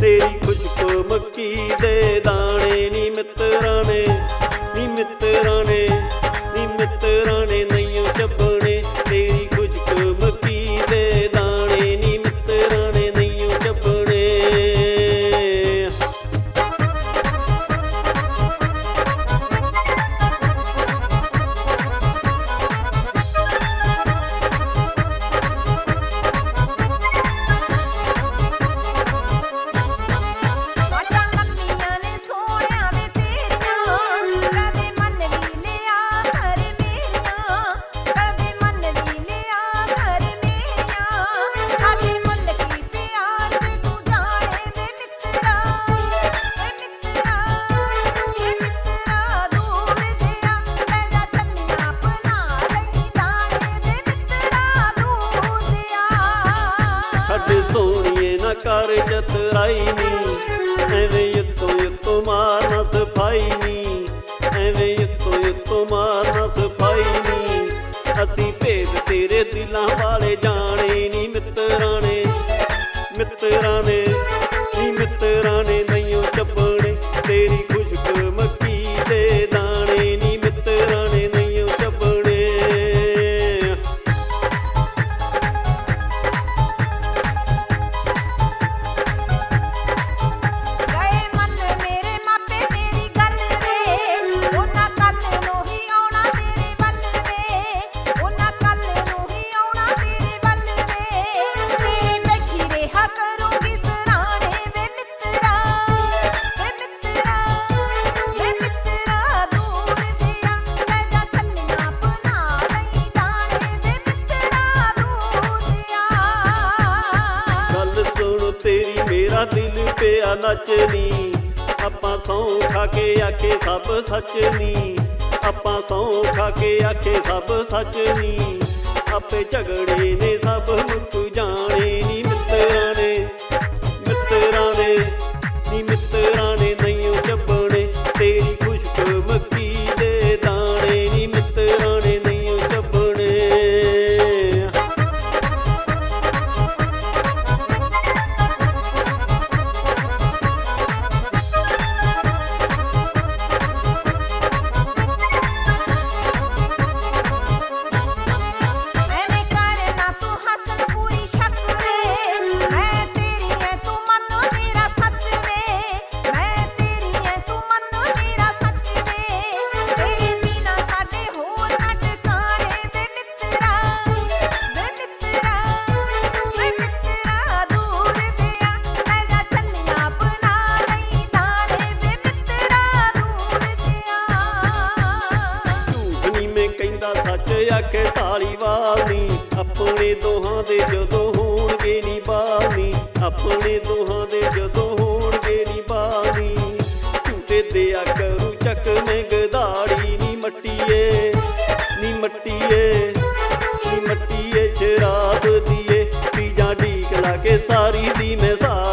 ਤੇਰੀ ਖੁਸ਼ਬੂ ਮੱਕੀ ਦੇ ਦਾਣੇ ਨੀ ਮਿੱਤਰਾਂ ਨੇ ਨੀ ਮਿੱਤਰਾਂ ਨੇ। ਲਾਈ ਐਵੇਂ ਯੁੱਤੋਂ ਯੁੱਤੋਂ ਮਾਰਨਾ ਸਫ਼ਾਈ ਐਵੇਂ ਯੁੱਤੋਂ ਯੁੱਤੋਂ ਮਾਰਨਾ ਸਫ਼ਾਈ ਅਸੀਂ ਭੇਦ ਤੇਰੇ ਦਿਲਾਂ ਵਾਲੇ ਜਾਣੇ ਨੀ ਮਿੱਤਰਾਂ ਨੇ ਮਿੱਤਰਾਂ ਨੇ ਨੀ ਮਿੱਤਰਾਂ ਨੇ ਨਹੀਂਓ ਚੱਪਣੇ। ਤੇਰੀ ਮੇਰਾ ਦਿਲ ਪਿਆ ਨੱਚਨੀ। ਆਪਾਂ ਸੌਂ ਖਾ ਕੇ ਆਖੇ ਸਭ ਸੱਚ ਨੀ ਆਪਾਂ ਸੌਂ ਖਾ ਕੇ ਆਖੇ ਸਭ ਸੱਚ ਨੀ ਆਪੇ ਝਗੜੇ ਨੇ ਸਭ ਮੁੱਕ ਜਾਣੇ ਨੀ ਮਿੱਤਰਾਂ ਅੱਖੇ ਕਾਲੀਵਾਲ ਨੀ ਆਪਣੇ ਦੋਹਾਂ ਦੇ ਜਦੋਂ ਹੋਣਗੇ ਨੀ ਬਾਣੀ ਆਪਣੇ ਦੋਹਾਂ ਦੇ ਜਦੋਂ ਹੋਣਗੇ ਨੀ ਬਾਣੀ ਝੂਟੇ ਦੇ ਆ ਕਰੂ ਚੱਕ ਮੈਂ ਗਦਾੜੀ ਨੀ ਮੱਟੀਏ ਨੀ ਮੱਟੀਏ ਨੀ ਮੱਟੀਏ, ਸ਼ਰਾਬ ਦੀਏ। ਪੀ ਜਾਂ ਢੀਕ ਲਾ ਕੇ ਸਾਰੀ ਦੀ ਮੈਂ ਸਾਰੀ